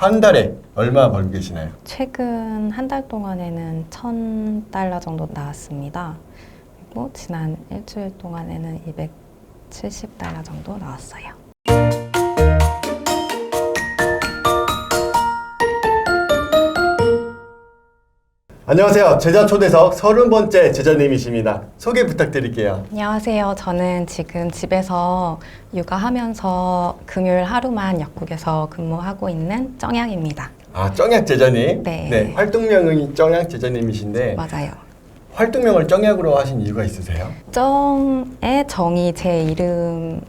한 달에 얼마 벌고 계시나요? 최근 한 달 동안에는 1000달러 정도 나왔습니다. 그리고 지난 일주일 동안에는 270달러 정도 나왔어요. 안녕하세요. 제자 초대석 서른 번째 제자님이십니다. 소개 부탁드릴게요. 안녕하세요. 저는 지금 집에서 육아하면서 금요일 하루만 약국에서 근무하고 있는 정양입니다. 아, 정약 제자님. 네. 활동명이 정약 제자님이신데 맞아요. 활동명을 정약으로 하신 이유가 있으세요? 정의 정이 제 이름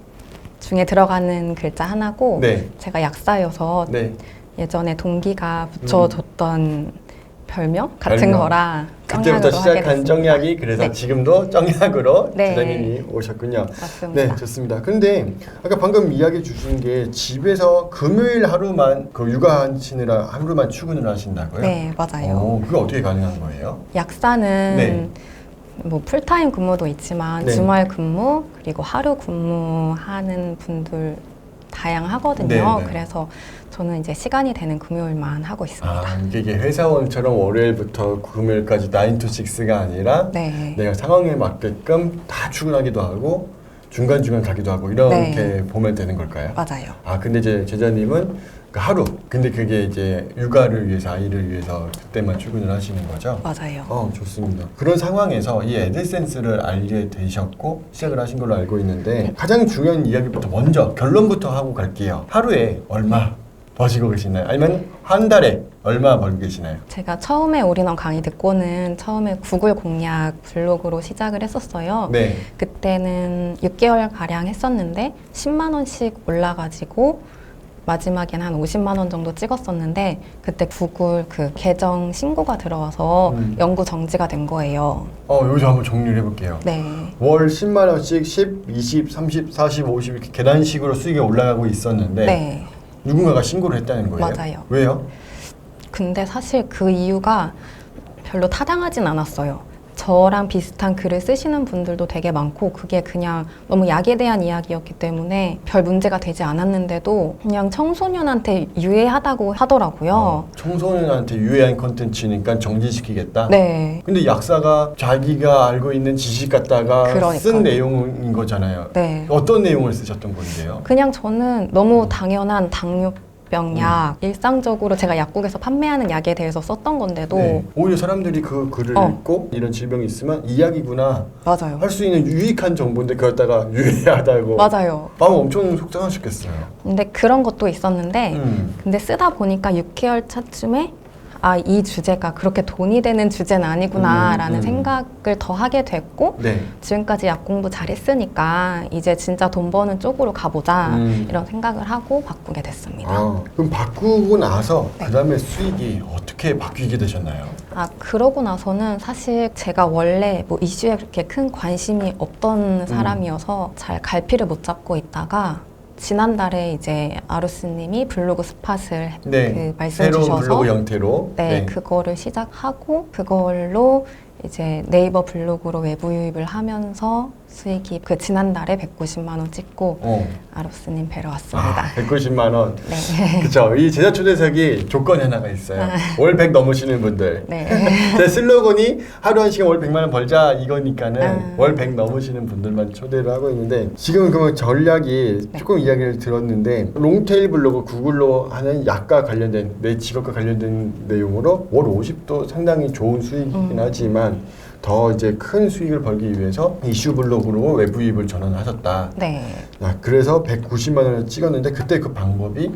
중에 들어가는 글자 하나고 네. 제가 약사여서 네. 예전에 동기가 붙여줬던 별명 같은 별명. 거라 그때부터 정약으로 하게 시작한 됐습니다. 그래서 네. 지금도 정약으로 네. 제자님이 오셨군요. 맞습니다. 네, 좋습니다. 근데 아까 방금 이야기 주신 게 집에서 금요일 하루만 그 육아하시느라 하루만 출근을 하신다고요? 네, 맞아요. 오, 그게 어떻게 가능한 거예요? 약사는 네. 뭐 풀타임 근무도 있지만 네. 주말 근무 그리고 하루 근무하는 분들 다양하거든요. 네, 네. 그래서 저는 이제 시간이 되는 금요일만 하고 있습니다. 아, 이게 이게 회사원처럼 월요일부터 금요일까지 9 to 6가 아니라 네. 내가 상황에 맞게끔 다 출근하기도 하고 중간중간 가기도 하고 이렇게 네. 보면 되는 걸까요? 맞아요. 아 근데 이제 제자님은 그 하루 근데 그게 이제 육아를 위해서 아이를 위해서 그때만 출근을 하시는 거죠? 맞아요. 어 좋습니다. 그런 상황에서 이 에드센스를 알게 되셨고 시작을 하신 걸로 알고 있는데 가장 중요한 이야기부터 먼저 결론부터 하고 갈게요. 하루에 얼마 버시고 계시나요? 아니면 한 달에 얼마 벌고 계시나요? 제가 처음에 올인원 강의 듣고는 처음에 구글 공략 블로그로 시작을 했었어요. 네. 그때는 6개월 가량 했었는데 10만 원씩 올라가지고 마지막엔 한 50만 원 정도 찍었었는데 그때 구글 그 계정 신고가 들어와서 음. 연구 정지가 된 거예요. 어 여기서 한번 정리를 해볼게요. 네. 월 10만 원씩 10, 20, 30, 40, 50 이렇게 계단식으로 수익이 올라가고 있었는데 네. 누군가가 신고를 했다는 거예요? 맞아요. 왜요? 근데 사실 그 이유가 별로 타당하진 않았어요. 저랑 비슷한 글을 쓰시는 분들도 되게 많고 그게 그냥 너무 약에 대한 이야기였기 때문에 별 문제가 되지 않았는데도 그냥 청소년한테 유해하다고 하더라고요. 어, 청소년한테 유해한 컨텐츠니까 정지시키겠다. 네. 근데 약사가 자기가 알고 있는 지식 갖다가 그러니까요. 쓴 내용인 거잖아요. 네. 어떤 내용을 쓰셨던 건데요? 그냥 저는 너무 당연한 당뇨 병 약, 음. 일상적으로 제가 약국에서 판매하는 약에 대해서 썼던 건데도 네. 오히려 사람들이 그 글을 어. 읽고 이런 질병이 있으면 이야기구나 맞아요. 할 수 있는 유익한 정보인데 그걸 가 유해하다고 맞아요. 마음 엄청 속상하셨겠어요. 근데 그런 것도 있었는데 음. 근데 쓰다 보니까 6개월 차쯤에 아, 이 주제가 그렇게 돈이 되는 주제는 아니구나라는 음, 음. 생각을 더 하게 됐고 네. 지금까지 약 공부 잘했으니까 이제 진짜 돈 버는 쪽으로 가보자 음. 이런 생각을 하고 바꾸게 됐습니다. 아, 그럼 바꾸고 나서 네. 그 다음에 수익이 어떻게 바뀌게 되셨나요? 아, 그러고 나서는 사실 제가 원래 뭐 이슈에 그렇게 큰 관심이 음. 없던 사람이어서 잘 갈피를 못 잡고 있다가 지난달에 이제 아루스님이 블로그 스팟을 네. 그 말씀 새로운 주셔서 블로그 형태로. 네, 그거를 시작하고 그걸로 이제 네이버 블로그로 외부 유입을 하면서 수익이 그 지난달에 190만 원 찍고 어. 아로스님 뵈러 왔습니다. 아, 190만 원. 네. 그쵸. 이 제자 초대석이 조건이 하나가 있어요. 월 100 넘으시는 분들. 네. 제 슬로건이 하루 한 시간 월 100만 원 벌자 이거니까는 아. 월 100 넘으시는 분들만 초대를 하고 있는데 지금 그 전략이 네. 조금 이야기를 들었는데 롱테일 블로그 구글로 하는 약과 관련된 내 직업과 관련된 내용으로 월 50도 상당히 좋은 수익이긴 음. 하지만 더 이제 큰 수익을 벌기 위해서 이슈 블로그로 외부 이입을 전환하셨다. 네. 아, 그래서 190만 원을 찍었는데 그때 그 방법이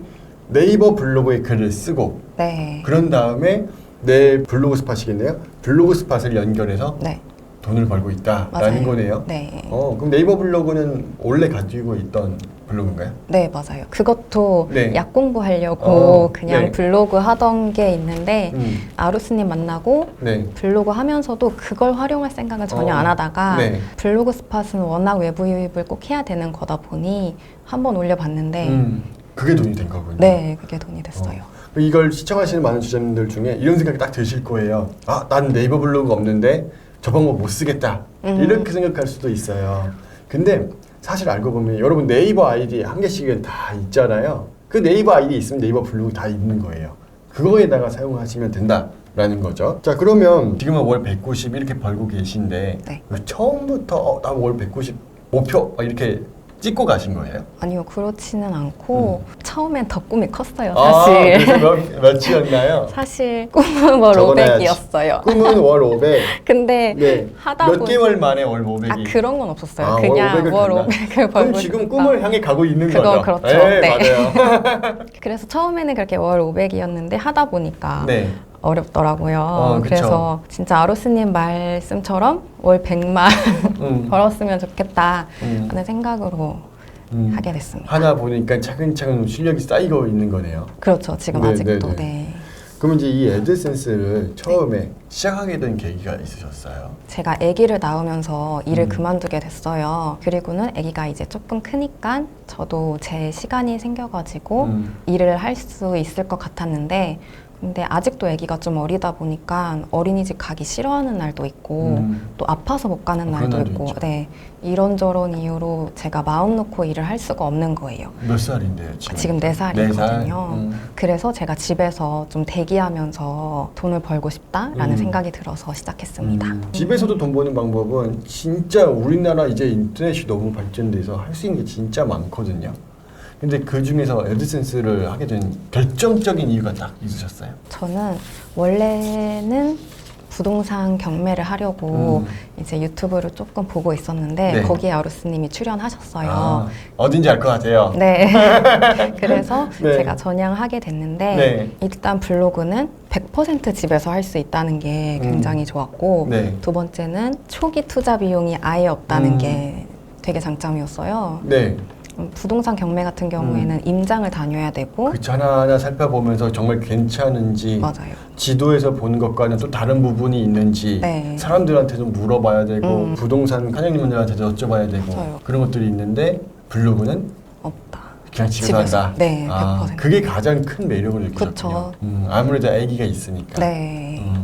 네이버 블로그에 글을 쓰고 네. 그런 다음에 내 블로그 스팟이겠네요. 블로그 스팟을 연결해서 네. 돈을 벌고 있다라는 맞아요. 거네요. 네. 어, 그럼 네이버 블로그는 원래 가지고 있던 블로그인가요? 네, 맞아요. 그것도 네. 약 공부하려고 어, 그냥 네. 블로그 하던 게 있는데 음. 아루스님 만나고 네. 블로그 하면서도 그걸 활용할 생각을 전혀 어, 안 하다가 네. 블로그 스팟은 워낙 외부 유입을 꼭 해야 되는 거다 보니 한번 올려봤는데 음. 그게 돈이 된 거군요. 네, 그게 돈이 됐어요. 이걸 시청하시는 많은 주자님들 중에 이런 생각이 딱 드실 거예요. 아, 난 네이버 블로그 없는데 저 방법 못 쓰겠다. 음. 이렇게 생각할 수도 있어요. 근데 사실 알고 보면 여러분 네이버 아이디 한 개씩은 다 있잖아요. 그그 네이버 아이디 있으면 네이버 블로그 다 있는 거예요. 그거에다가 사용하시면 된다라는 거죠. 자 그러면 지금은 월 190 이렇게 벌고 계신데 네. 처음부터 어, 나월 190 목표 막 이렇게 찍고 가신 거예요? 아니요, 그렇지는 않고 처음엔 더 꿈이 컸어요, 음. 아, 사실. 그래서 몇, 몇이었나요? 사실 꿈은 월 적어놔야지. 500이었어요. 꿈은 월 500. 근데 네. 하다 몇 보니 개월 만에 월 500이. 아 그런 건 없었어요. 아, 그냥 월 500을 월 간다. 500을 그럼 벌고 지금 싶다. 꿈을 향해 가고 있는 그건 거죠. 그렇죠. 네, 네. 맞아요. 그래서 처음에는 그렇게 월 500이었는데 하다 보니까 네. 어렵더라고요. 어. 그래서 진짜 아로스님 말씀처럼 월 100만 음. 벌었으면 좋겠다 음. 하는 생각으로 음. 하게 됐습니다. 하다 보니까 차근차근 실력이 쌓이고 있는 거네요. 그렇죠. 지금 네, 아직도 네, 네, 네. 그러면 이제 이 애드센스를 처음에 시작하게 된 계기가 있으셨어요? 제가 아기를 낳으면서 일을 음. 그만두게 됐어요. 그리고는 아기가 이제 조금 크니까 저도 제 시간이 생겨가지고 음. 일을 할 수 있을 것 같았는데 근데 아직도 아기가 좀 어리다 보니까 어린이집 가기 싫어하는 날도 있고 음. 또 아파서 못 가는 어, 그런 날도 날도 있고 있죠. 네 이런저런 이유로 제가 마음 놓고 일을 할 수가 없는 거예요. 몇 살인데요 지금? 지금 네네 살이거든요. 음. 그래서 제가 집에서 좀 대기하면서 돈을 벌고 싶다라는 음. 생각이 들어서 시작했습니다. 음. 집에서도 돈 버는 방법은 진짜 우리나라 이제 인터넷이 너무 발전돼서 할 수 있는 게 진짜 많거든요. 근데 그 중에서 애드센스를 하게 된 결정적인 이유가 딱 있으셨어요? 저는 원래는 부동산 경매를 하려고 음. 이제 유튜브를 조금 보고 있었는데 네. 거기에 아루스님이 출연하셨어요. 아, 어딘지 알 것 같아요. 네. 그래서 네. 제가 전향하게 됐는데 네. 일단 블로그는 100% 집에서 할 수 있다는 게 음. 굉장히 좋았고 네. 두 번째는 초기 투자 비용이 아예 없다는 음. 게 되게 장점이었어요. 네. 음, 부동산 경매 같은 경우에는 임장을 다녀야 되고 그 하나하나 살펴보면서 정말 괜찮은지 맞아요. 지도에서 본 것과는 또 다른 부분이 있는지 네. 사람들한테 좀 물어봐야 되고 음. 부동산 사장님들한테도 여쭤봐야 되고 맞아요. 그런 것들이 있는데 블로그는 없다. 그냥 집에서, 집에서. 한다. 네, 아, 100%. 그게 가장 큰 매력을 느끼셨군요. 그쵸. 음, 아무래도 아기가 있으니까. 네. 음,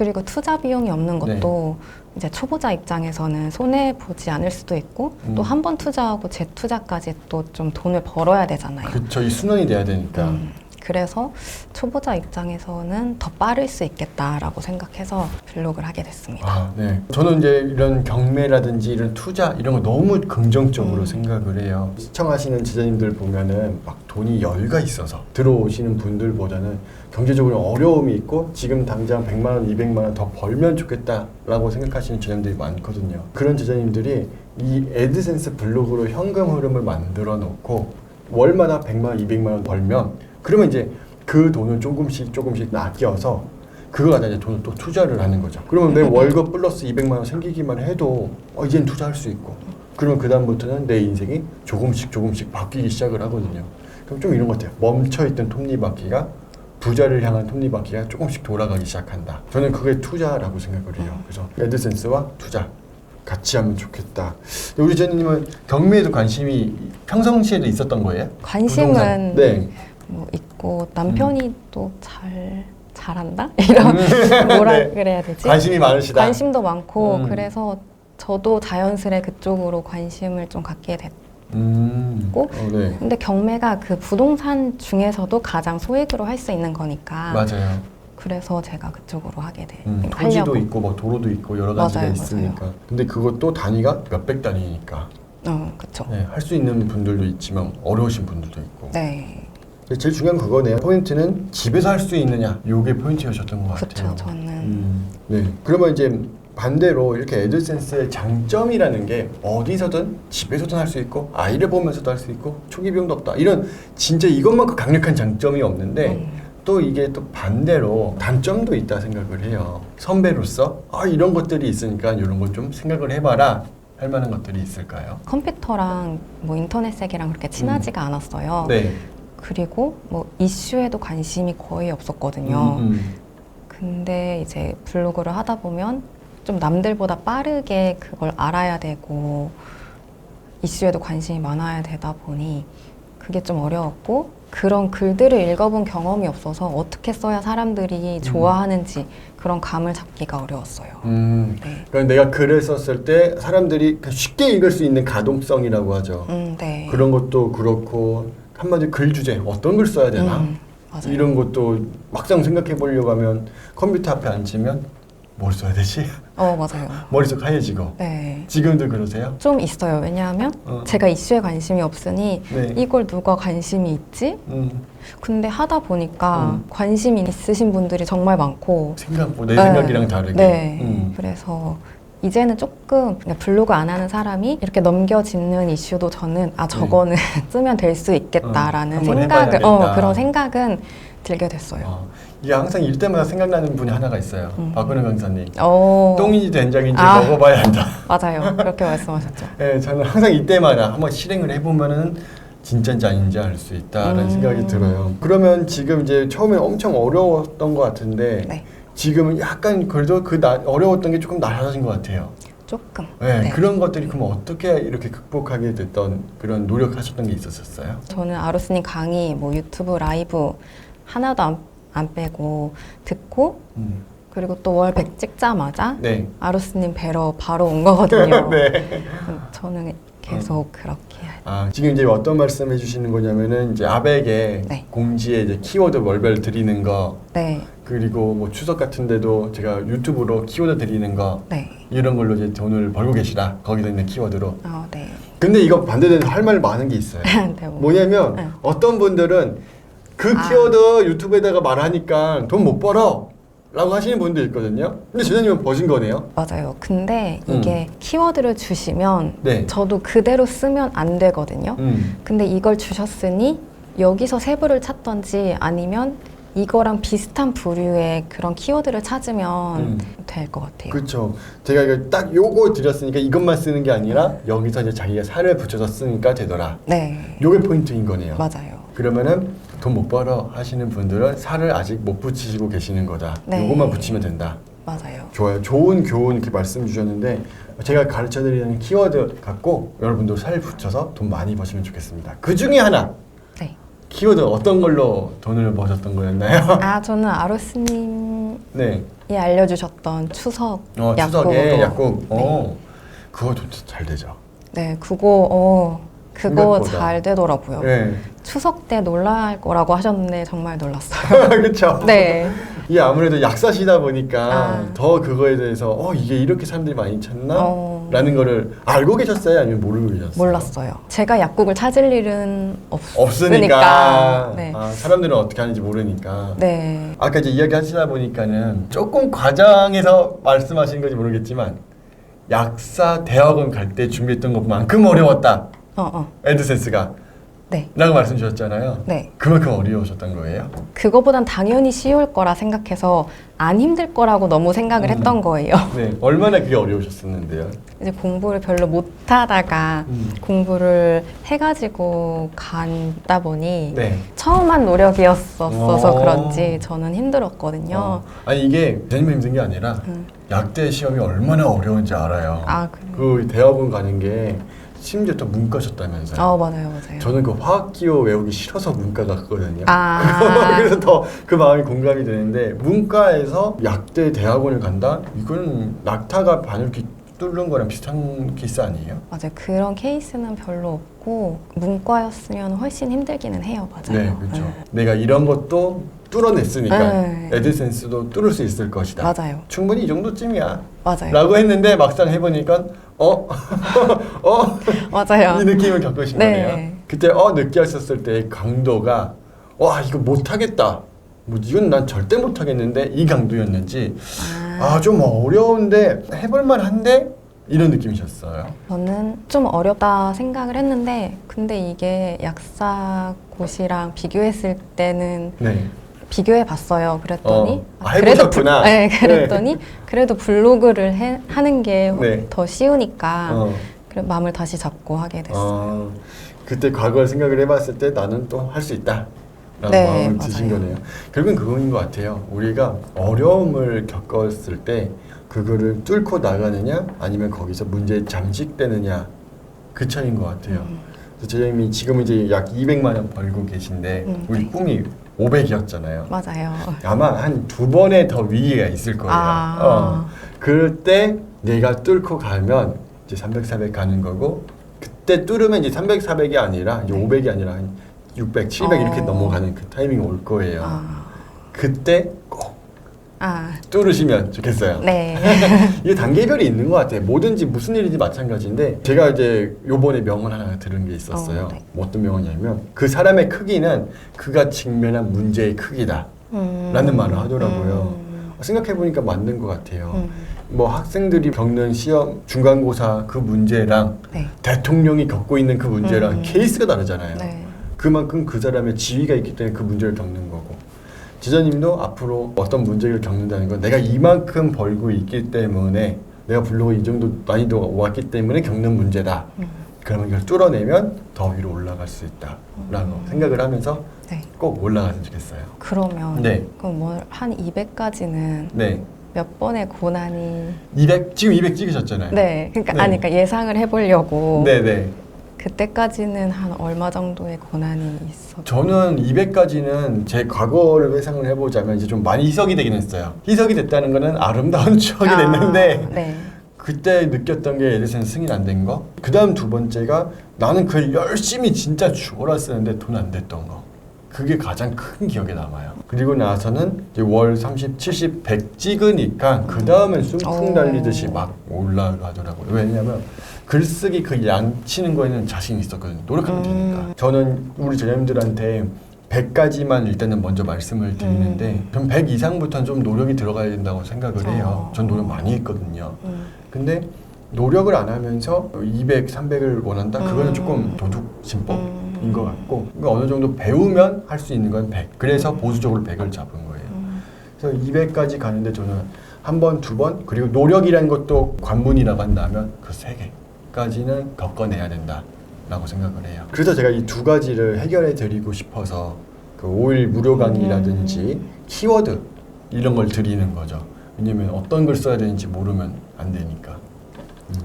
그리고 투자 비용이 없는 네. 것도 이제 초보자 입장에서는 손해 보지 않을 수도 있고 음. 또 한 번 투자하고 재투자까지 또 좀 돈을 벌어야 되잖아요. 그쵸. 이 순환이 돼야 되니까. 음, 그래서 초보자 입장에서는 더 빠를 수 있겠다라고 생각해서 블로그를 하게 됐습니다. 아, 네. 저는 이제 이런 경매라든지 이런 투자 이런 거 너무 긍정적으로 음. 생각을 해요. 시청하시는 지자님들 보면은 막 돈이 여유가 있어서 들어오시는 분들보다는 경제적으로 어려움이 있고 지금 당장 100만 원, 200만 원 더 벌면 좋겠다라고 생각하시는 지자님들이 많거든요. 그런 지자님들이 이 애드센스 블로그로 현금 흐름을 만들어 놓고 월마다 100만 원, 200만 원 벌면 그러면 이제 그 돈을 조금씩 조금씩 아껴서 그거 가지고 돈을 또 투자를 하는 거죠. 그러면 내 월급 플러스 200만 원 생기기만 해도 어, 이젠 투자할 수 있고 그러면 그 다음부터는 내 인생이 조금씩 조금씩 바뀌기 시작을 하거든요. 그럼 좀 이런 것 같아요. 멈춰있던 톱니바퀴가 부자를 향한 톱니바퀴가 조금씩 돌아가기 시작한다. 저는 그게 투자라고 생각을 해요. 그래서 애드센스와 투자 같이 하면 좋겠다. 근데 우리 제니님은 경매에도 관심이 평상시에도 있었던 거예요? 관심은 부동산. 네. 뭐 있고 남편이 또 잘 잘한다 이런 뭐라 네. 그래야 되지? 관심이 많으시다. 관심도 많고 음. 그래서 저도 자연스레 그쪽으로 관심을 좀 갖게 됐고 음. 어, 네. 근데 경매가 그 부동산 중에서도 가장 소액으로 할 수 있는 거니까 맞아요. 그래서 제가 그쪽으로 하게 돼 음, 토지도 하려고 있고 막 도로도 있고 여러 가지가 맞아요, 있으니까. 근데 그것도 단위가 몇백 단위니까 어 그쵸 네, 할 수 있는 분들도 있지만 어려우신 분들도 있고. 네 제일 중요한 그거네요. 포인트는 집에서 할 수 있느냐. 요게 포인트였던 것 그쵸 같아요. 저는 음, 네. 그러면 이제 반대로 이렇게 애들센스의 장점이라는 게 어디서든 집에서도 할수 있고 아이를 보면서도 할 수 있고 초기 비용도 없다. 이런 진짜 이것만큼 강력한 장점이 없는데 음. 또 이게 또 반대로 단점도 있다 생각을 해요. 선배로서 아 이런 것들이 있으니까 이런 걸 좀 생각을 해봐라 할 만한 것들이 있을까요? 컴퓨터랑 뭐 인터넷 세계랑 그렇게 친하지가 않았어요 네. 그리고 뭐 이슈에도 관심이 거의 없었거든요 음, 음. 근데 이제 블로그를 하다 보면 좀 남들보다 빠르게 그걸 알아야 되고 이슈에도 관심이 많아야 되다 보니 그게 좀 어려웠고 그런 글들을 읽어본 경험이 없어서 어떻게 써야 사람들이 좋아하는지 그런 감을 잡기가 어려웠어요. 음. 네. 그러니까 내가 글을 썼을 때 사람들이 쉽게 읽을 수 있는 가동성이라고 하죠. 음, 네. 그런 것도 그렇고 한마디 글 주제 어떤 글 써야 되나 음. 이런 것도 막상 생각해 보려고 하면 컴퓨터 앞에 앉으면 뭘 써야 되지? 어 맞아요. 머릿속 하얘지고 네. 지금도 그러세요? 좀 있어요. 왜냐하면 어. 제가 이슈에 관심이 없으니 네. 이걸 누가 관심이 있지? 음, 근데 하다 보니까 음. 관심이 있으신 분들이 정말 많고 생각보다 내 네. 생각이랑 다르게 네. 음. 그래서 이제는 조금 그냥 블로그 안 하는 사람이 이렇게 넘겨짚는 이슈도 저는 아 저거는 쓰면 될 수 있겠다라는 어, 한번 생각을. 어 그런 생각은 들게 됐어요. 어, 이게 항상 일 때마다 생각나는 분이 하나가 있어요 음. 박근혜 강사님 어 똥인지 된장인지 아. 먹어봐야 한다 맞아요. 그렇게 말씀하셨죠. 예, 저는 항상 이때마다 한번 실행을 해보면은 진짜인지 아닌지 알 수 있다라는 음. 생각이 들어요. 그러면 지금 이제 처음에 엄청 어려웠던 것 같은데 네, 지금은 약간 그래도 그 나, 어려웠던 게 조금 나아진 것 같아요. 조금. 네, 네. 그런 것들이 그럼 어떻게 이렇게 극복하게 됐던 그런 노력하셨던 게 있었었어요? 저는 아로스님 강의, 뭐 유튜브 라이브 하나도 안, 안 빼고 듣고 음. 그리고 또 월백 찍자마자 네. 아로스님 뵈러 바로 온 거거든요. 네. 음, 저는 계속 그렇게 할- 아, 지금 이제 어떤 말씀 해 주시는 거냐면은 이제 아베에게 네. 공지에 이제 키워드 월별 드리는 거 네, 그리고 뭐 추석 같은 데도 제가 유튜브로 키워드 드리는 거 네, 이런 걸로 이제 돈을 벌고 계시다. 거기서 있는 키워드로. 어, 네. 근데 이거 반대되는 할 말 많은 게 있어요. 네, 뭐. 뭐냐면 네. 어떤 분들은 그 아. 키워드 유튜브에다가 말하니까 돈 못 벌어. 라고 하시는 분도 있거든요. 근데 제자님은 버신 거네요. 맞아요. 근데 음. 이게 키워드를 주시면 네. 저도 그대로 쓰면 안 되거든요. 음. 근데 이걸 주셨으니 여기서 세부를 찾던지 아니면 이거랑 비슷한 부류의 그런 키워드를 찾으면 음. 될 것 같아요. 그렇죠. 제가 딱 요거 드렸으니까 이것만 쓰는 게 아니라 여기서 이제 자기가 살을 붙여서 쓰니까 되더라. 네, 요게 포인트인 거네요. 맞아요. 그러면은 돈 못 벌어 하시는 분들은 살을 아직 못 붙이시고 계시는 거다. 네. 요것만 붙이면 된다. 맞아요. 좋아요. 좋은 교훈 이렇게 말씀 주셨는데 제가 가르쳐 드리는 키워드 갖고 여러분도 살 붙여서 돈 많이 버시면 좋겠습니다. 그 중에 하나 네. 키워드 어떤 걸로 돈을 버셨던 거였나요? 아, 저는 아로스님이 네. 알려주셨던 추석 어, 약국으로. 추석에 약국. 네. 어. 그거 좀잘 되죠. 네, 그거 어 그거 생각보다. 잘 되더라고요. 네. 추석 때 놀랄 거라고 하셨는데 정말 놀랐어요. 그렇죠. 네, 이게 아무래도 약사시다 보니까 아. 더 그거에 대해서 어 이게 이렇게 사람들이 많이 찾나? 어. 라는 거를 알고 계셨어요? 아니면 모르고 계셨어요? 몰랐어요. 제가 약국을 찾을 일은 없으니까. 없으니까 네. 아, 사람들은 어떻게 하는지 모르니까 네. 아까 이제 이야기 하시다 보니까는 조금 과장해서 말씀하신 건지 모르겠지만 약사 대학원 갈 때 준비했던 것만큼 어려웠다 어, 어. 에드센스가 네. 라고 말씀 주셨잖아요 네. 그만큼 어려우셨던 거예요? 그거보단 당연히 쉬울 거라 생각해서 안 힘들 거라고 너무 생각을 음. 했던 거예요. 네 얼마나 그게 어려우셨었는데요? 이제 공부를 별로 못 하다가 음. 공부를 해가지고 간다 보니 네 처음 한 노력이었어서 어. 그런지 저는 힘들었거든요. 어. 아니 이게 대님만 힘든 게 아니라 음. 약대 시험이 얼마나 어려운지 알아요 아, 그래. 그 대학원 가는 게 심지어 또 문과셨다면서요 어, 맞아요, 맞아요. 저는 그 화학 기호 외우기 싫어서 문과 갔거든요. 아. 그래서 더 그 마음이 공감이 되는데 문과에서 약대 대학원을 간다? 이건 낙타가 바늘 귀 뚫는 거랑 비슷한 케이스 아니에요? 맞아요. 그런 케이스는 별로 없고 문과였으면 훨씬 힘들기는 해요. 맞아요. 네, 그렇죠. 네. 내가 이런 것도 뚫어냈으니까 네. 에드센스도 뚫을 수 있을 것이다. 맞아요. 충분히 이 정도쯤이야. 맞아요. 라고 했는데 막상 해보니까 어? 어? 맞아요. 이 느낌을 겪으신 네. 거네요. 그때 어 느끼셨을 때의 강도가 와 이거 못하겠다. 뭐 이건 난 절대 못하겠는데 이 강도였는지 아, 아 좀 어려운데 해볼만 한데 이런 느낌이셨어요. 저는 좀 어렵다 생각을 했는데 근데 이게 약사고시랑 비교했을 때는 네. 비교해 봤어요. 그랬더니 어. 아, 해보셨구나. 블- 네, 그랬더니 그래도 블로그를 해, 하는 게더 네. 쉬우니까 어. 그래 마음을 다시 잡고 하게 됐어요. 어, 그때 과거를 생각을 해봤을 때 나는 또 할 수 있다. 라는 네, 마음을 드신 맞아요. 거네요. 결국은 그거인 것 같아요. 우리가 어려움을 겪었을 때 그거를 뚫고 나가느냐 아니면 거기서 문제에 잠식되느냐 그 차이인 것 같아요. 음. 그래서 제이미 지금 이제 약 200만 원 벌고 계신데 음, 우리 네. 꿈이 500이었잖아요. 맞아요. 아마 한 두 번의 더 위기가 있을 거예요. 아. 어. 그럴 때 내가 뚫고 가면 이제 300, 400 가는 거고 그때 뚫으면 이제 300, 400이 아니라 이제 네. 500이 아니라 한 600, 700 이렇게 어. 넘어가는 그 타이밍이 올 거예요. 아, 그때 꼭 아, 뚫으시면 좋겠어요. 네. 이게 단계별이 있는 것 같아요. 뭐든지 무슨 일이지 마찬가지인데 제가 이제 요번에 명언 하나 들은 게 있었어요. 어, 네. 뭐 어떤 명언이냐면 그 사람의 크기는 그가 직면한 문제의 크기다. 음, 라는 말을 하더라고요. 음, 생각해보니까 맞는 것 같아요. 음, 뭐 학생들이 겪는 시험, 중간고사 그 문제랑 네. 대통령이 겪고 있는 그 문제랑 음. 케이스가 다르잖아요. 네. 그만큼 그 사람의 지위가 있기 때문에 그 문제를 겪는 거고 지자님도 앞으로 어떤 문제를 겪는다는 건 내가 이만큼 벌고 있기 때문에 내가 블로그 이 정도 난이도가 왔기 때문에 겪는 문제다. 음, 그러면 이걸 뚫어내면 더 위로 올라갈 수 있다라고 생각을 하면서 네. 꼭 올라갔으면 좋겠어요. 그러면 네. 그럼 뭐한 200까지는 네. 몇 번의 고난이 200 지금 200 찍으셨잖아요. 네. 그러니까 네. 아니 그러니까 예상을 해보려고 네, 네. 그때까지는 한 얼마 정도의 고난이 있었. 저는 200까지는 제 과거를 회상을 해보자면 이제 좀 많이 희석이 되긴 했어요. 희석이 됐다는 거는 아름다운 추억이 됐는데 네. 그때 느꼈던 게 에디슨 승인 안 된 거. 그 다음 두 번째가 나는 글 열심히 진짜 죽어라 쓰는데 돈 안 됐던 거. 그게 가장 큰 기억에 남아요. 그리고 나서는 이제 월 30, 70, 100 찍으니까 그 다음엔 순풍 오. 달리듯이 막 올라가더라고요. 왜냐면 글쓰기 그 양 치는 거에는 자신이 있었거든요. 노력하면 음. 되니까. 저는 우리 제자님들한테 100까지만 일단은 먼저 말씀을 드리는데 전 100 이상부터는 좀 노력이 들어가야 된다고 생각을 해요. 어. 전 노력 많이 했거든요. 음, 근데 노력을 안 하면서 200, 300을 원한다? 그거는 음. 조금 도둑심법인 음. 것 같고 그러니까 어느 정도 배우면 할 수 있는 건 100. 그래서 보수적으로 100을 잡은 거예요. 음, 그래서 200까지 가는데 저는 한 번, 두 번, 그리고 노력이라는 것도 관문이라고 한다면 그 세 개 까지는 겪어내야 된다라고 생각을 해요. 그래서 제가 이 두 가지를 해결해 드리고 싶어서 그 5일 무료 강의라든지 음. 키워드 이런 걸 드리는 거죠. 왜냐면 어떤 글 써야 되는지 모르면 안 되니까. 음.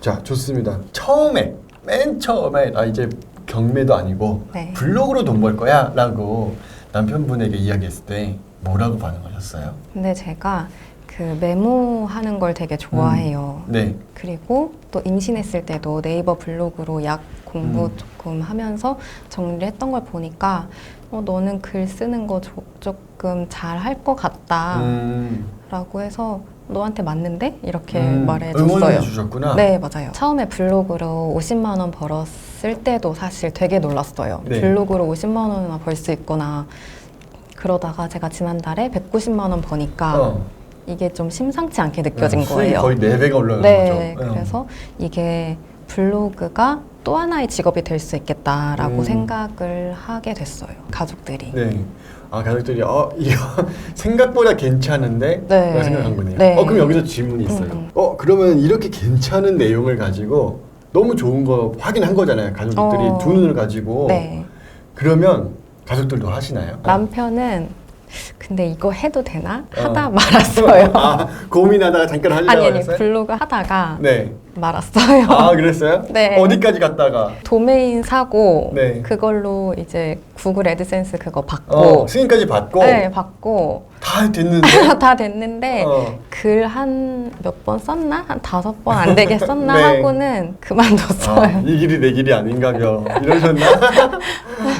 자, 좋습니다. 처음에, 맨 처음에 나 이제 경매도 아니고 네. 블로그로 돈 벌 거야 라고 남편분에게 이야기했을 때 뭐라고 반응하셨어요? 근데 제가 그 메모하는 걸 되게 좋아해요. 네. 그리고 또 임신했을 때도 네이버 블로그로 약 공부 음. 조금 하면서 정리를 했던 걸 보니까 어, 너는 글 쓰는 거 조, 조금 잘 할 것 같다 음, 라고 해서 너한테 맞는데? 이렇게 음, 말해줬어요. 주셨구나. 네, 맞아요. 처음에 블로그로 50만 원 벌었을 때도 사실 되게 놀랐어요. 네. 블로그로 50만 원이나 벌 수 있구나. 그러다가 제가 지난달에 190만 원 버니까 어. 이게 좀 심상치 않게 느껴진 네, 거예요. 거의 4배가 올라가는 네, 거죠. 어. 그래서 이게 블로그가 또 하나의 직업이 될 수 있겠다라고 음. 생각을 하게 됐어요. 가족들이. 네. 아 가족들이 어 이거 생각보다 괜찮은데 네. 생각한 거네요. 네. 어 그럼 여기서 질문이 있어요. 음, 음. 어 그러면 이렇게 괜찮은 내용을 가지고 너무 좋은 거 확인한 거잖아요. 가족들이 어. 두 눈을 가지고 네. 그러면 가족들도 하시나요? 남편은 근데 이거 해도 되나? 어. 하다 말았어요. 아 고민하다가 잠깐 하려고 아니 아니 했어요? 블로그 하다가 네. 말았어요. 아 그랬어요? 네. 어디까지 갔다가? 도메인 사고 네. 그걸로 이제 구글 애드센스 그거 받고 어, 승인까지 받고 네 받고 다 됐는데 다 됐는데 어. 글 한 몇 번 썼나 한 다섯 번 안 되게 썼나 네. 하고는 그만뒀어요. 아, 이 길이 내 길이 아닌가벼 이러셨나?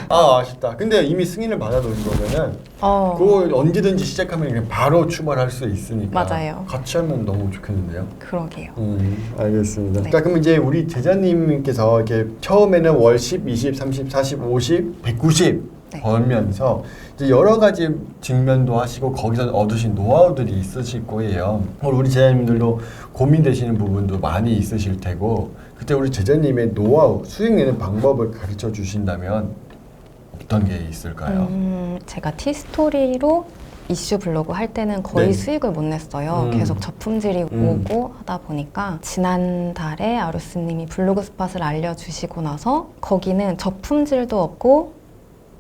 아 아쉽다. 근데 이미 승인을 받아놓은 거면은 어, 그거 언제든지 시작하면 그냥 바로 출발할 수 있으니까 맞아요. 같이 하면 너무 좋겠는데요. 그러게요. 음, 알겠습니다. 네. 자, 그럼 이제 우리 제자님께서 이렇게 처음에는 월 10, 20, 30, 40, 50, 190 네. 벌면서 이제 여러 가지 직면도 하시고 거기서 얻으신 노하우들이 있으실 거예요. 오늘 우리 제자님들도 고민되시는 부분도 많이 있으실 테고 그때 우리 제자님의 노하우, 수익 내는 방법을 가르쳐 주신다면 어떤 게 있을까요? 음, 제가 티스토리로 이슈 블로그 할 때는 거의 네. 수익을 못 냈어요. 음. 계속 저품질이 음. 오고 하다 보니까 지난달에 아루스님이 블로그 스팟을 알려주시고 나서 거기는 저품질도 없고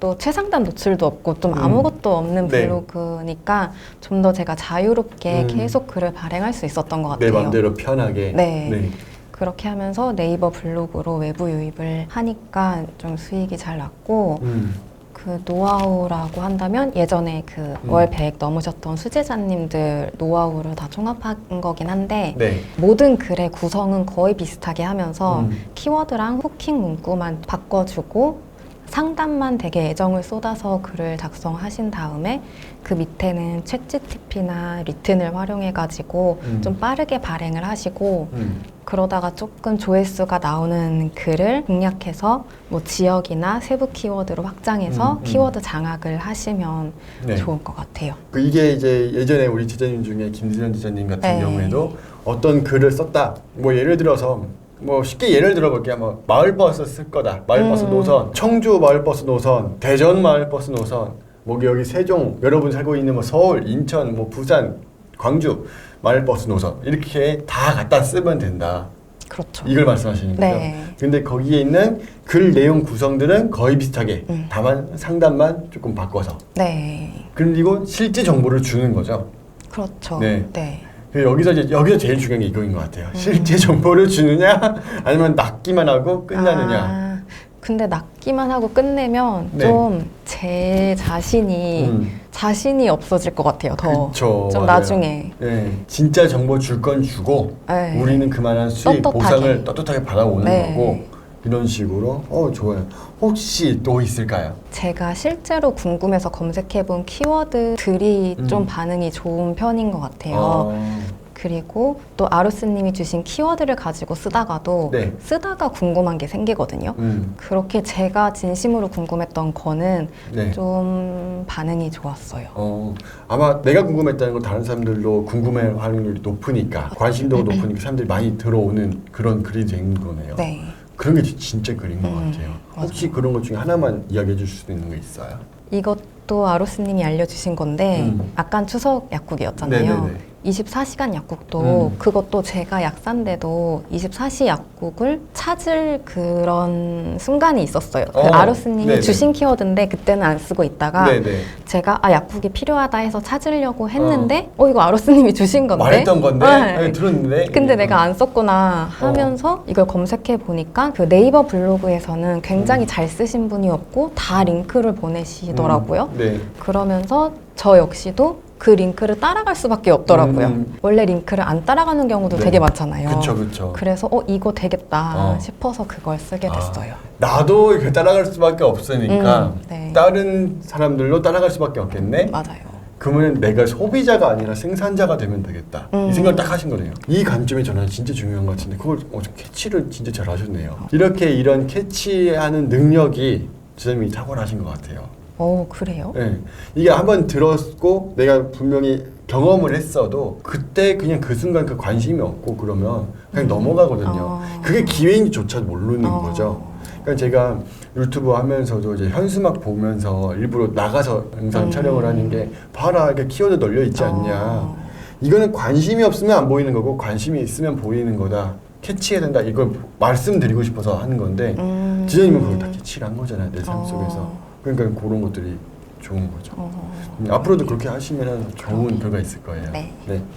또 최상단 노출도 없고 좀 음. 아무것도 없는 네. 블로그니까 좀 더 제가 자유롭게 음. 계속 글을 발행할 수 있었던 것내 같아요. 맘대로 편하게. 네. 그렇게 하면서 네이버 블로그로 외부 유입을 하니까 좀 수익이 잘 났고 음. 그 노하우라고 한다면 예전에 그 음. 월 100 넘으셨던 수제자님들 노하우를 다 종합한 거긴 한데 네. 모든 글의 구성은 거의 비슷하게 하면서 음. 키워드랑 후킹 문구만 바꿔주고 상담만 되게 애정을 쏟아서 글을 작성하신 다음에 그 밑에는 챗GTP나 리튼을 활용해가지고 음. 좀 빠르게 발행을 하시고 음. 그러다가 조금 조회수가 나오는 글을 공략해서 뭐 지역이나 세부 키워드로 확장해서 음, 음. 키워드 장악을 하시면 네. 좋을 것 같아요. 그 이게 이제 예전에 우리 지자님 중에 김지현 지자님 같은 네. 경우에도 어떤 글을 썼다. 뭐 예를 들어서 뭐 쉽게 예를 들어볼게요. 뭐 마을버스 쓸 거다. 마을버스 음. 노선, 청주 마을버스 노선, 대전 마을버스 노선, 뭐 여기 세종, 여러분 살고 있는 뭐 서울, 인천, 뭐 부산, 광주 마을버스 노선 이렇게 다 갖다 쓰면 된다. 그렇죠. 이걸 말씀하시는 거죠. 네. 근데 거기에 있는 글 내용 구성들은 거의 비슷하게 음. 다만 상단만 조금 바꿔서 네. 그리고 실제 정보를 주는 거죠. 그렇죠. 네. 네. 그 여기서 이제 여기서 제일 중요한 게 이거인 것 같아요. 음. 실제 정보를 주느냐 아니면 낚기만 하고 끝나느냐. 아, 근데 낚기만 하고 끝내면 네. 좀 제 자신이 음. 자신이 없어질 것 같아요. 더. 그쵸, 좀 맞아요. 나중에. 네, 진짜 정보 줄 건 주고 네. 우리는 그만한 수익 떳떳하게. 보상을 떳떳하게 받아오는 네. 거고 이런 식으로 어 좋아요. 혹시 또 있을까요? 제가 실제로 궁금해서 검색해본 키워드들이 음. 좀 반응이 좋은 편인 것 같아요. 어, 그리고 또 아루스님이 주신 키워드를 가지고 쓰다가도 네. 쓰다가 궁금한 게 생기거든요. 음, 그렇게 제가 진심으로 궁금했던 거는 네. 좀 반응이 좋았어요. 어, 아마 내가 궁금했다는 건 다른 사람들도 궁금해 할 확률이 높으니까 관심도가 높으니까 사람들이 많이 들어오는 그런 글이 된 거네요. 네. 그런 게 진짜 글인 것 음, 같아요. 맞아요. 혹시 그런 것 중에 하나만 이야기해 줄수 있는 거 있어요? 이것도 아로스님이 알려주신 건데 음. 아깐 추석 약국이었잖아요. 네네네. 24시간 24시간 약국도 음. 그것도 제가 약사인데도 24시 약국을 찾을 그런 순간이 있었어요. 그 어, 아로스님이 네네. 주신 키워드인데 그때는 안 쓰고 있다가 네네. 제가 아 약국이 필요하다 해서 찾으려고 했는데 어, 이거 아로스님이 주신 건데 말했던 건데 네. 아니, 들었는데. 근데 음. 내가 안 썼구나 하면서 이걸 검색해 보니까 그 네이버 블로그에서는 굉장히 음. 잘 쓰신 분이었고 다 링크를 보내시더라고요. 음, 네. 그러면서 저 역시도 그 링크를 따라갈 수밖에 없더라고요. 음. 원래 링크를 안 따라가는 경우도 네. 되게 많잖아요. 그쵸 그쵸. 그래서 어 이거 되겠다 어. 싶어서 그걸 쓰게 됐어요. 나도 이렇게 따라갈 수밖에 없으니까 음, 네. 다른 사람들로 따라갈 수밖에 없겠네. 맞아요. 그러면 내가 소비자가 아니라 생산자가 되면 되겠다. 음. 이 생각을 딱 하신 거네요. 이 관점이 저는 진짜 중요한 것 같은데 그걸 어, 캐치를 진짜 잘 하셨네요. 이렇게 이런 캐치하는 능력이 지점이 탁월하신 것 같아요. 어 그래요? 네. 이게 한번 들었고 내가 분명히 경험을 했어도 그때 그냥 그 순간 그 관심이 없고 그러면 그냥 음. 넘어가거든요. 어. 그게 기회인지조차 모르는 어. 거죠. 그러니까 제가 유튜브 하면서도 이제 현수막 보면서 일부러 나가서 영상 음. 촬영을 하는 게 봐라 이게 키워드 널려 있지 않냐. 어. 이거는 관심이 없으면 안 보이는 거고 관심이 있으면 보이는 거다. 캐치해야 된다. 이걸 말씀드리고 싶어서 하는 건데 음. 지현님은 그걸 다 캐치를 한 거잖아요 내삶 어. 속에서. 그러니까 그런 것들이 좋은 거죠. 어. 음, 앞으로도 그렇게 하시면 좋은 결과 있을 거예요. 네.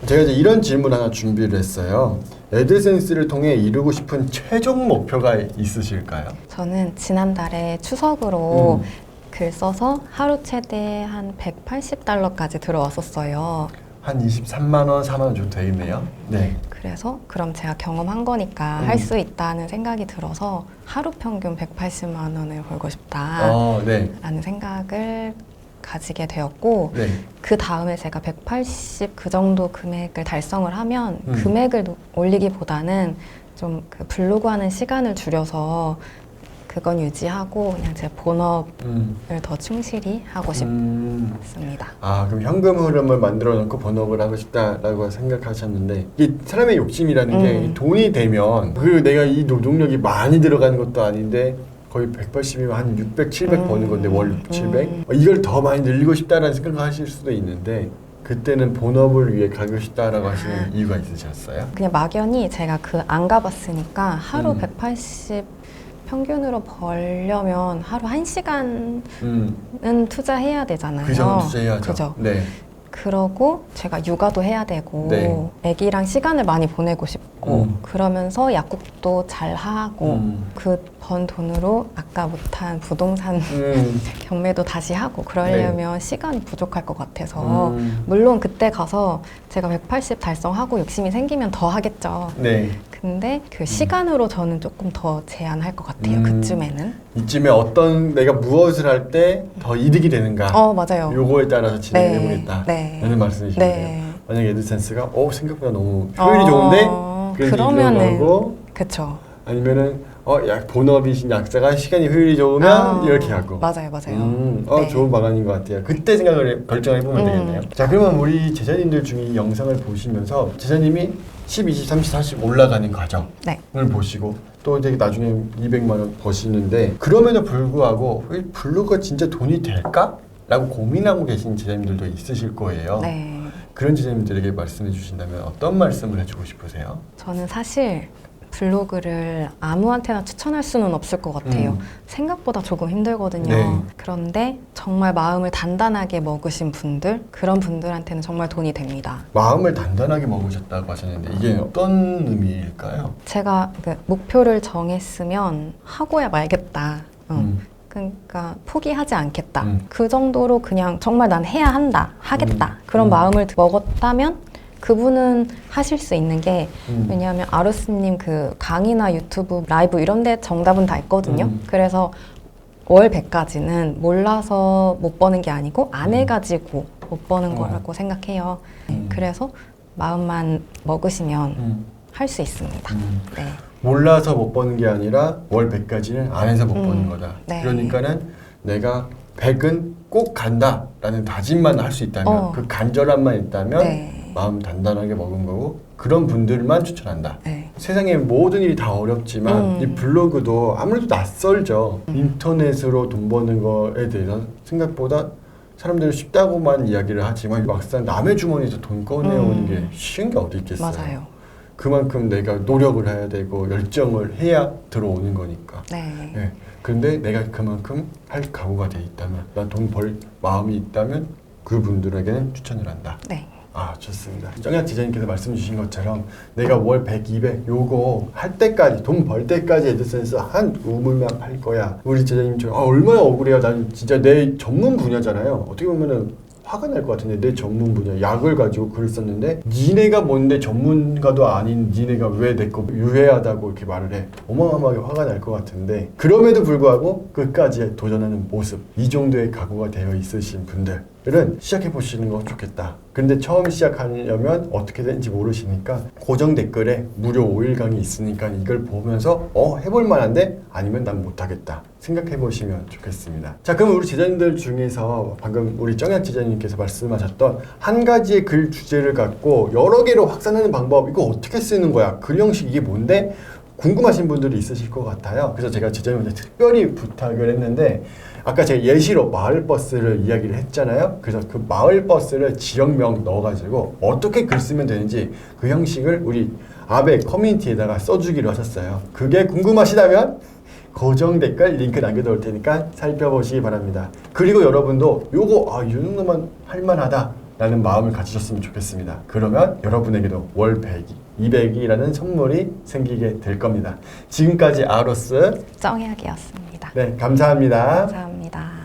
제가 이제 이런 질문 하나 준비를 했어요. 애드센스를 통해 이루고 싶은 최종 목표가 있으실까요? 저는 지난달에 추석으로 음. 글 써서 하루 최대 한 180달러까지 들어왔었어요. 한 23만 원, 4만 원 정도 되겠네요. 네. 그래서 그럼 제가 경험한 거니까 음. 할 수 있다는 생각이 들어서 하루 평균 180만 원을 벌고 싶다라는 어, 네. 생각을 가지게 되었고 네. 그 다음에 제가 180 그 정도 금액을 달성을 하면 음. 금액을 노- 올리기보다는 좀 그 블로그 하는 시간을 줄여서 그건 유지하고 그냥 제 본업을 음. 더 충실히 하고 음. 싶습니다. 아, 그럼 현금 흐름을 만들어 놓고 본업을 하고 싶다라고 생각하셨는데 이 사람의 욕심이라는 게 음. 돈이 되면 그 내가 이 노동력이 많이 들어가는 것도 아닌데 거의 180이면 한 600, 700 음. 버는 건데 월 700? 음. 어, 이걸 더 많이 늘리고 싶다라는 생각을 하실 수도 있는데 그때는 본업을 위해 가고 싶다라고 하시는 이유가 있으셨어요? 그냥 막연히 제가 그 안 가봤으니까 하루 음. 180 평균으로 벌려면 하루 1시간은 음, 투자해야 되잖아요. 그 정도 투자해야죠. 그죠. 네. 그러고 제가 육아도 해야 되고 네. 아기랑 시간을 많이 보내고 싶고 음. 그러면서 약국도 잘 하고 음. 그 번 돈으로 아까 못한 부동산 음, 경매도 다시 하고 그러려면 시간이 부족할 것 같아서 음. 물론 그때 가서 제가 180 달성하고 욕심이 생기면 더 하겠죠. 네. 근데 그 시간으로 저는 조금 더 제한할 것 같아요. 음. 그쯤에는. 이쯤에 어떤 내가 무엇을 할 때 더 이득이 되는가 어 맞아요. 요거에 따라서 진행해 네, 보겠다 네. 라는 말씀이시네요. 네. 만약에 에드센스가 어 생각보다 너무 효율이 어, 좋은데 그래서 그러면은 거고 그쵸. 아니면은 어 약 본업이신 약자가 시간이 효율이 좋으면 아, 이렇게 하고 맞아요, 맞아요. 음, 어 네. 좋은 방안인 것 같아요. 그때 생각을 해- 결정해 보면 음. 되겠네요. 자 그러면 우리 제자님들 중에 이 영상을 보시면서 제자님이 10, 20, 30, 40 올라가는 과정을 네. 보시고 또 이제 나중에 200만 원 버시는데 그럼에도 불구하고 이 블로그가 진짜 돈이 될까? 라고 고민하고 계신 제자님들도 있으실 거예요. 네. 그런 제자님들에게 말씀해 주신다면 어떤 말씀을 해주고 싶으세요? 저는 사실 블로그를 아무한테나 추천할 수는 없을 것 같아요. 음. 생각보다 조금 힘들거든요. 네. 그런데 정말 마음을 단단하게 먹으신 분들, 그런 분들한테는 정말 돈이 됩니다. 마음을 단단하게 먹으셨다고 하셨는데 이게 어떤 의미일까요? 제가 그 목표를 정했으면 하고야 말겠다. 어. 음. 그러니까 포기하지 않겠다. 음. 그 정도로 그냥 정말 난 해야 한다, 하겠다. 그런 음. 마음을 먹었다면 그분은 하실 수 있는 게 음. 왜냐하면 아루스님 그 강의나 유튜브 라이브 이런 데 정답은 다 있거든요. 음. 그래서 월 100까지는 몰라서 못 버는 게 아니고 안 음. 해가지고 못 버는 어. 거라고 생각해요. 네, 음. 그래서 마음만 먹으시면 음. 할 수 있습니다. 음. 네. 몰라서 못 버는 게 아니라 월 100까지는 안 해서 못 음, 버는 거다. 네. 그러니까는 내가 100은 꼭 간다라는 다짐만 할 수 있다면 어. 그 간절함만 있다면 네. 마음 단단하게 먹은 거고 그런 분들만 추천한다. 네. 세상의 모든 일이 다 어렵지만 음. 이 블로그도 아무래도 낯설죠. 음. 인터넷으로 돈 버는 거에 대해서 생각보다 사람들이 쉽다고만 이야기를 하지만 막상 남의 주머니에서 돈 꺼내오는 음. 게 쉬운 게 어디 있겠어요. 맞아요. 그만큼 내가 노력을 해야 되고 열정을 해야 들어오는 거니까. 네. 예. 근데 내가 그만큼 할 각오가 돼 있다면, 난 돈 벌 마음이 있다면 그분들에게는 추천을 한다. 네. 아 좋습니다. 정약 지자님께서 말씀 주신 것처럼 내가 월 100, 200 요거 할 때까지 돈 벌 때까지 에드센스 한 우물만 팔 거야. 우리 제자님처럼 아, 얼마나 억울해요. 난 진짜 내 전문 분야잖아요. 어떻게 보면은 화가 날 것 같은데 내 전문 분야 약을 가지고 글을 썼는데 니네가 뭔데 전문가도 아닌 니네가 왜 내 거 유해하다고 이렇게 말을 해 어마어마하게 화가 날 것 같은데 그럼에도 불구하고 끝까지 도전하는 모습 이 정도의 각오가 되어 있으신 분들 은 시작해 보시는 거 좋겠다. 근데 처음 시작하려면 어떻게 되는지 모르시니까 고정 댓글에 무료 5일 강의 있으니까 이걸 보면서 어 해볼 만한데? 아니면 난 못하겠다. 생각해 보시면 좋겠습니다. 자 그럼 우리 제자님들 중에서 방금 우리 정약 제자님께서 말씀하셨던 한 가지의 글 주제를 갖고 여러 개로 확산하는 방법 이거 어떻게 쓰는 거야? 글 형식 이게 뭔데 궁금하신 분들이 있으실 것 같아요 그래서 제가 제자님한테 특별히 부탁을 했는데 아까 제가 예시로 마을버스를 이야기를 했잖아요. 그래서 그 마을버스를 지역명 넣어가지고 어떻게 글 쓰면 되는지 그 형식을 우리 아베 커뮤니티에다가 써주기로 하셨어요. 그게 궁금하시다면 고정 댓글 링크 남겨놓을 테니까 살펴보시기 바랍니다. 그리고 여러분도 요거 아, 이 정도만 할만하다 라는 마음을 가지셨으면 좋겠습니다. 그러면 여러분에게도 월 100이, 200이라는 선물이 생기게 될 겁니다. 지금까지 아로스 정약이었습니다. 네 감사합니다. 감사합니다.